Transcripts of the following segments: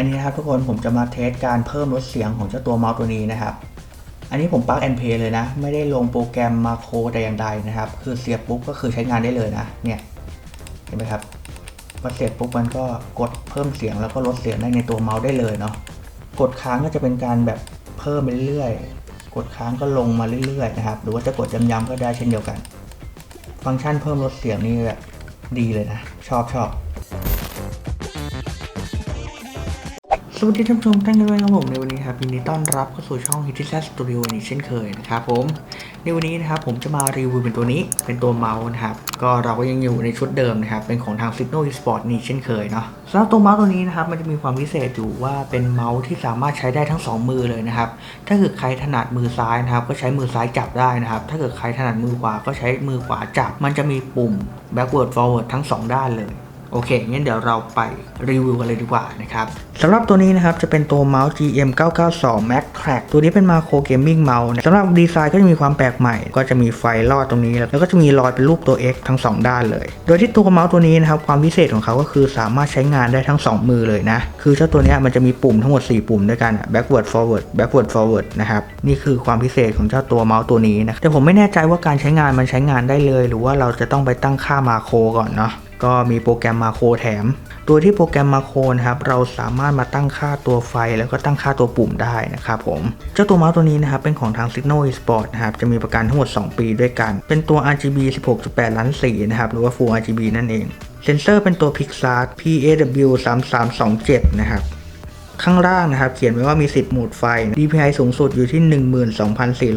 อันนี้นะครับทุกคนผมจะมาเทสการเพิ่มลดเสียงของเจ้าตัวเมาส์ตัวนี้นะครับ อันนี้ผมปลั๊กแอนเพย์เลยนะ ไม่ได้ลงโปรแกรมมาโครแต่อย่างใดนะครับ คือเสียบปุ๊บก็คือใช้งานได้เลยนะ เนี่ยเห็นไหมครับพอเสียบปุ๊บมันก็กดเพิ่มเสียงแล้วก็ลดเสียงได้ในตัวเมาส์ได้เลยเนาะ กดค้างก็จะเป็นการแบบเพิ่มไปเรื่อยๆ กดค้างก็ลงมาเรื่อยๆนะครับ หรือว่าจะกดย้ำๆก็ได้เช่นเดียวกัน ฟังก์ชันเพิ่มลดเสียงนี่แบบดีเลยนะ ชอบชอบ สวัสดีท่านผู้ชมท่านกันด้วยครับผมในวันนี้ครับยินดีต้อนรับเข้าสู่ช่อง h i t s Studio อีกเช่นเคยนะครับผมในวันนี้นะครับผมจะมารีวิวเป็นตัวนี้เป็นตัวเมาส์นะครับก็เราก็ยังอยู่ในชุดเดิมนะครับเป็นของทาง Signal Esport นี่เช่นเคยเนาะสำหรับตัวเมาส์ตัวนี้นะครับมันจะมีความพิเศษอยู่ว่าเป็นเมาส์ที่สามารถใช้ได้ทั้ง 2 มือเลยนะครับถ้าเกิดใครถนัดมือซ้ายนะครับก็ใช้มือซ้ายจับได้นะครับถ้าเกิดใครถนัดมือขวาก็ใช้มือขวาจับ มันจะมีปุ่ม backward forward ทั้ง 2 ด้านเลย โอเคงั้นเดี๋ยวเราไปรีวิวกันเลยดีกว่านะครับสำหรับตัวนี้นะครับจะเป็นตัวเมาส์ GM 992 Max Track ตัวนี้เป็นมาโครเกมมิ่งเมาส์สำหรับดีไซน์ก็จะมีความแปลกใหม่ ก็จะมีไฟลอดตรงนี้ แล้วก็จะมีรอยเป็นรูปตัว X ทั้ง 2 ด้านเลย โดยที่ตัวเมาส์ตัวนี้นะครับความพิเศษของเขาก็คือสามารถใช้งานได้ทั้ง 2 มือเลยนะ คือเจ้าตัวนี้มันจะมีปุ่มทั้งหมด 4 ปุ่มด้วยกัน backward forward backward forward นะครับนี่คือความพิเศษของเจ้าตัวเมาส์ตัวนี้นะแต่ผมไม่แน่ใจว่าการใช้งานมันใช้งานได้เลย หรือว่าเราจะต้องไปตั้งค่ามาโครก่อนเนาะ ก็มีโปรแกรมมาโครแถม ตัวที่โปรแกรมมาโครนะครับเราสามารถมาตั้งค่าตัวไฟ แล้วก็ตั้งค่าตัวปุ่มได้นะครับผมเจ้าตัวเมาส์ตัวนี้นะครับเป็นของทาง Signal Esport นะครับจะมีประกันทั้งหมด 2 ปีด้วยกัน เป็นตัว RGB 16.8 ล้านสีนะครับหรือว่า Full RGB นั่นเองเซนเซอร์เป็นตัว Pixar PAW 3327 นะครับ ข้างล่างนะครับ เขียนไว้ว่ามี10โหมดไฟ DPI สูงสุดอยู่ที่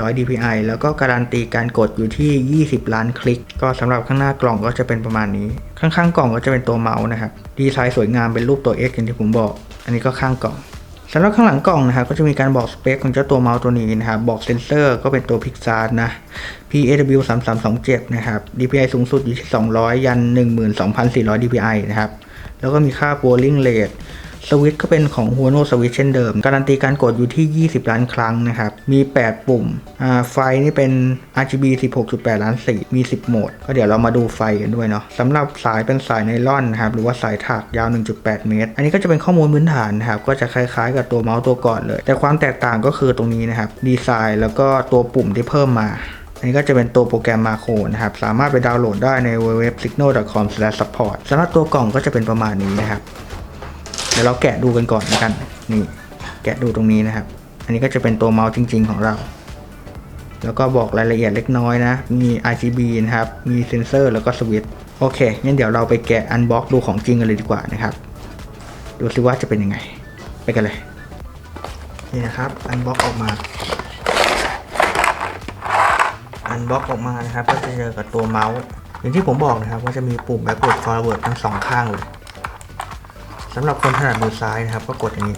12,400 DPI แล้วก็การันตีการกดอยู่ที่ 20 ล้านคลิก ก็สำหรับข้างหน้ากล่องก็จะเป็นประมาณนี้ ข้างๆกล่องก็จะเป็นตัวเมาส์นะครับ ดีไซน์สวยงามเป็นรูปตัว X อย่างที่ผมบอก อันนี้ก็ข้างกล่องสำหรับข้างหลังกล่องนะครับก็จะมีการบอกสเปคของเจ้าตัวเมาส์ตัวนี้นะครับบอกเซนเซอร์ก็เป็นตัว Pixar นะ PAW 3327นะครับ DPI สูงสุดอยู่ที่ 200 ยัน 12,400 DPI นะครับ แล้วก็มีค่า polling rate สวิตก็เป็นของ h u n o Switch เช่นเดิม การันตีการกดอยู่ที่ 20 ล้านครั้งนะครับ มี 8 ปุ่มไฟนี่เป็น RGB 16.8 ล้านสีมี 10 โหมด ก็เดี๋ยวเรามาดูไฟกันด้วยเนาะสำหรับสายเป็นสายไนล่อนนะครับหรือว่าสายถักยาว 1.8 เมตร อันนี้ก็จะเป็นข้อมูลพื้นฐานนะครับก็จะคล้ายๆ กับตัวเมาส์ตัวก่อนเลย แต่ความแตกต่างก็คือตรงนี้นะครับดีไซน์แล้วก็ตัวปุ่มที่เพิ่มมาอันนี้ก็จะเป็นตัวโปรแกรมมาโครนะครับ สามารถไปดาวน์โหลดได้ใน www.signal.com/support สำหรับตัวกล่องก็จะเป็นประมาณนี้นะครับ เดี๋ยวเราแกะดูกันก่อนนะกัน นี่ แกะดูตรงนี้นะครับ อันนี้ก็จะเป็นตัวเมาส์จริง ๆ ของเรา แล้วก็บอกรายละเอียดเล็กน้อยนะ มี RGB นะครับ มีเซนเซอร์แล้วก็สวิตช์ โอเค งั้นเดี๋ยวเราไปแกะอันบ็อกดูของจริงกันเลยดีกว่านะครับ ดูซิว่าจะเป็นยังไง ไปกันเลย นี่นะครับ อันบ็อกออกมา อันบ็อกออกมานะครับ ก็จะเจอกับตัวเมาส์ อย่างที่ผมบอกนะครับว่าจะมีปุ่ม backward forward ทั้งสองข้างเลย สำหรับคนถนัดมือซ้ายนะครับก็กดอย่างนี้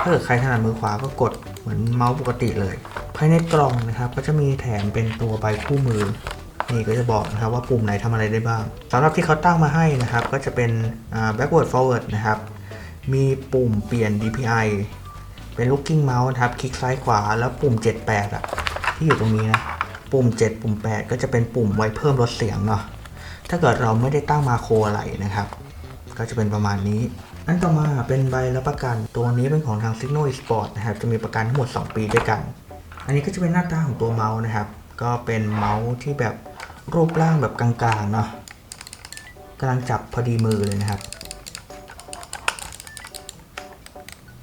ถ้าเกิดใครถนัดมือขวาก็กดเหมือนเมาส์ปกติเลย ภายในกล่องนะครับ ก็จะมีแถมเป็นตัวใบคู่มือ นี่ก็จะบอกนะครับว่าปุ่มไหนทำอะไรได้บ้างสำหรับที่เขาตั้งมาให้นะครับ ก็จะเป็น backward forward นะครับ มีปุ่มเปลี่ยน DPI เป็น looking mouse นะครับ คลิกซ้ายขวาแล้วปุ่ม 78อะที่อยู่ตรงนี้นะ ปุ่ม 7 ปุ่ม 8 ก็จะเป็นปุ่มไว้เพิ่มลดเสียงเนาะ ถ้าเกิดเราไม่ได้ตั้งมาโครอะไรนะครับ ก็จะเป็นประมาณนี้ อันต่อมาเป็นใบรับประกัน ตัวนี้เป็นของทาง Signal Esport นะครับ จะมีประกันทั้งหมด 2 ปีด้วยกัน อันนี้ก็จะเป็นหน้าตาของตัวเมาส์นะครับ ก็เป็นเมาส์ที่แบบรูปร่างแบบกลางๆเนาะกำลังจับพอดีมือเลยนะครับ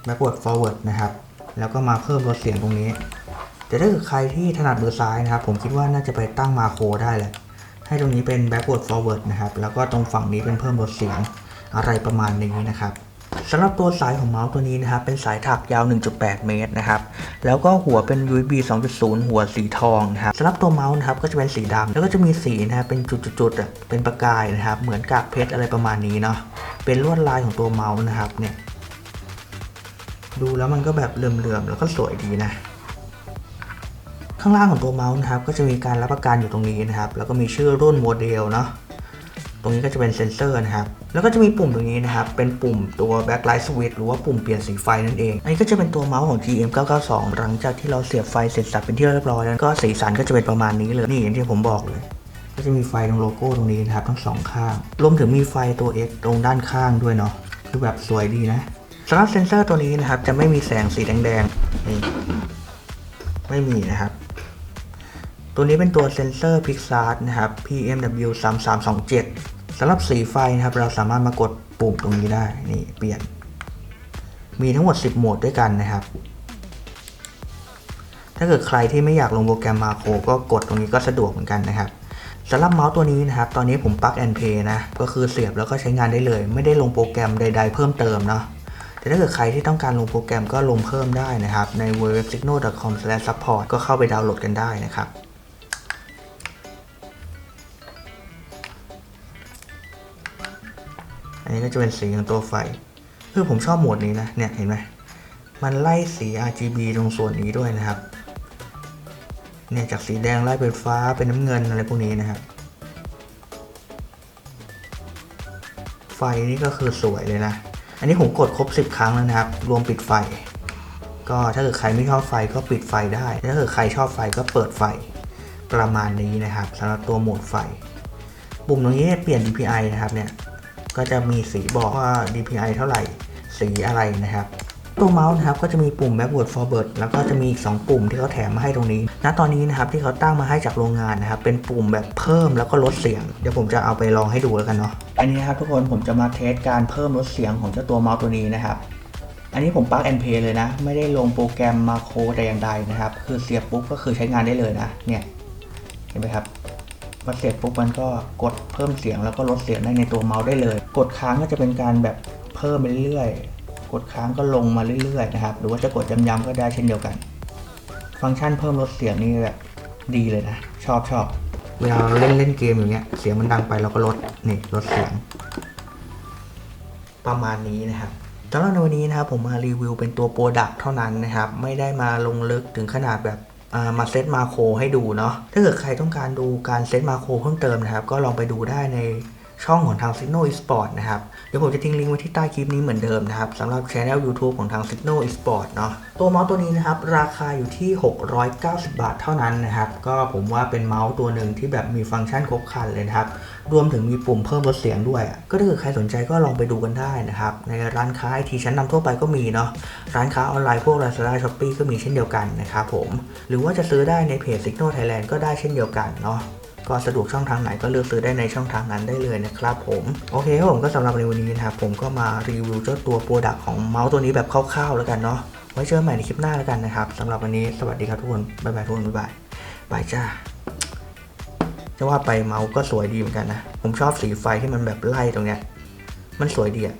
backward forward นะครับ แล้วก็มาเพิ่มลดเสียงตรงนี้ แต่ถ้าเกิดใครที่ถนัดมือซ้ายนะครับ ผมคิดว่าน่าจะไปตั้งมาโครได้แหละให้ตรงนี้เป็น backward forward นะครับ แล้วก็ตรงฝั่งนี้เป็นเพิ่มลดเสียง อะไรประมาณนี้นะครับสำหรับตัวสายของเมาส์ตัวนี้นะครับ เป็นสายถักยาว 1.8 เมตรนะครับ แล้วก็หัวเป็น USB 2.0 หัวสีทองนะครับสำหรับตัวเมาส์นะครับก็จะเป็นสีดำแล้วก็จะมีสีนะครับเป็นจุดๆเป็นประกายนะครับ เหมือนกากเพชรอะไรประมาณนี้เนาะเป็นลวดลายของตัวเมาส์นะครับเนี่ยดูแล้วมันก็แบบเหลื่อมๆแล้วก็สวยดีนะข้างล่างของตัวเมาส์นะครับก็จะมีการรับประกันอยู่ตรงนี้นะครับ แล้วก็มีชื่อรุ่นโมเดลเนาะ ตรงนี้ก็จะเป็นเซนเซอร์นะครับ แล้วก็จะมีปุ่มตรงนี้นะครับ เป็นปุ่มตัว backlight switch หรือว่าปุ่มเปลี่ยนสีไฟนั่นเอง อันนี้ก็จะเป็นตัวเมาส์ของ GM 992หลังจากที่เราเสียบไฟเสร็จสับเป็นที่เรียบร้อยแล้วก็สีสันก็จะเป็นประมาณนี้เลย นี่อย่างที่ผมบอกเลย ก็จะมีไฟตรงโลโก้ตรงนี้นะครับทั้งสองข้าง รวมถึงมีไฟตัว X ตรงด้านข้างด้วยเนาะ คือแบบสวยดีนะสำหรับเซนเซอร์ตัวนี้นะครับจะไม่มีแสงสีแดงๆ นี่ ไม่มีนะครับ ตัวนี้เป็นตัวเซนเซอร์ Pixar นะครับ PMW 3327สำหรับสีไฟนะครับ เราสามารถมากดปุ่มตรงนี้ได้ นี่เปลี่ยน มีทั้งหมด 10 โหมดด้วยกันนะครับ ถ้าเกิดใครที่ไม่อยากลงโปรแกรมมาโครก็กดตรงนี้ก็สะดวกเหมือนกันนะครับสำหรับเมาส์ตัวนี้นะครับ ตอนนี้ผมปลั๊กแอนเพย์นะ ก็คือเสียบแล้วก็ใช้งานได้เลย ไม่ได้ลงโปรแกรมใด ๆ เพิ่มเติมเนาะแต่ถ้าเกิดใครที่ต้องการลงโปรแกรมก็ลงเพิ่มได้นะครับ ใน www.signal.com/support ก็เข้าไปดาวน์โหลดกันได้นะครับ อันนี้ก็จะเป็นสีของตัวไฟ คือผมชอบโหมดนี้นะ เนี่ยเห็นไหมมันไล่สี RGB ตรงส่วนนี้ด้วยนะครับ เนี่ยจากสีแดงไล่เป็นฟ้าเป็นน้ำเงินอะไรพวกนี้นะครับ ไฟนี่ก็คือสวยเลยนะ อันนี้ผมกดครบ 10 ครั้งแล้วนะครับ รวมปิดไฟ ก็ถ้าเกิดใครไม่ชอบไฟก็ปิดไฟได้ ถ้าเกิดใครชอบไฟก็เปิดไฟประมาณนี้นะครับสำหรับตัวโหมดไฟ ปุ่มตรงนี้เปลี่ยน DPI นะครับเนี่ย ก็จะมีสีบอกว่า DPI เท่าไหร่ สีอะไรนะครับ ตัวเมาส์นะครับก็จะมีปุ่ม backward forward แล้วก็จะมีอีก 2 ปุ่มที่เขาแถมมาให้ตรงนี้ ณ ตอนนี้นะครับที่เขาตั้งมาให้จากโรงงานนะครับ เป็นปุ่มแบบเพิ่มแล้วก็ลดเสียง เดี๋ยวผมจะเอาไปลองให้ดูแล้วกันเนาะ อันนี้นะครับทุกคนผมจะมาเทสการเพิ่มลดเสียงของเจ้าตัวเมาส์ตัวนี้นะครับอันนี้ผมปลั๊กแอนเพย์เลยนะ ไม่ได้ลงโปรแกรมมาโครแต่อย่างใดนะครับ คือเสียบปุ๊บก็คือใช้งานได้เลยนะ เนี่ย เห็นไหมครับ พอเสียบปุ๊บมันก็กดเพิ่มเสียงแล้วก็ลดเสียงได้ในตัวเมาส์ได้เลย กดค้างก็จะเป็นการแบบเพิ่มไปเรื่อยๆ กดค้างก็ลงมาเรื่อยๆนะครับ หรือว่าจะกดย้ำๆก็ได้เช่นเดียวกัน ฟังก์ชันเพิ่มลดเสียงนี่แบบดีเลยนะ ชอบชอบ เวลาเล่นเล่นเกมอย่างเงี้ย เสียงมันดังไปเราก็ลด นี่ลดเสียง ประมาณนี้นะครับสำหรับในวันนี้นะครับผมมารีวิวเป็นตัวโปรดักเท่านั้นนะครับ ไม่ได้มาลงลึกถึงขนาดแบบ มาเซตมาโครให้ดูเนาะถ้าเกิดใครต้องการดูการเซตมาโครเพิ่มเติมนะครับ ก็ลองไปดูได้ใน ช่องของทาง Signal Esport นะครับ เดี๋ยวผมจะทิ้งลิงก์ไว้ที่ใต้คลิปนี้เหมือนเดิมนะครับสำหรับช anel YouTube ของทาง Signal Esport เนาะตัวเมาส์ตัวนี้นะครับ ราคาอยู่ที่ 690 บาทเท่านั้นนะครับ ก็ผมว่าเป็นเมาส์ตัวหนึ่งที่แบบมีฟังก์ชันครบครันเลยนะครับ รวมถึงมีปุ่มเพิ่มลดเสียงด้วย ก็ถ้าเกิดใครสนใจก็ลองไปดูกันได้นะครับ ในร้านค้าไอทีชั้นนำทั่วไปก็มีเนาะร้านค้าออนไลน์พวก Lazada Shopee ก็มีเช่นเดียวกันนะครับผมหรือว่าจะซื้อได้ในเพจ Signal Thailand ก็ได้เช่นเดียวกันเนาะ ก็สะดวกช่องทางไหนก็เลือกซื้อได้ในช่องทางนั้นได้เลยนะครับผมโอเคครับผมก็สำหรับในวันนี้นะครับผมก็มารีวิวเจ้าตัวโปรดักของเมาส์ตัวนี้แบบคร่าวๆแล้วกันเนาะไว้เจอกันใหม่ในคลิปหน้าแล้วกันนะครับสำหรับวันนี้สวัสดีครับทุกคนบ๊ายบายทุกคนบ๊ายบายบายจ้าจะว่าไปเมาส์ก็สวยดีเหมือนกันนะ ผมชอบสีไฟที่มันแบบไล่ตรงเนี้ย มันสวยดีอะ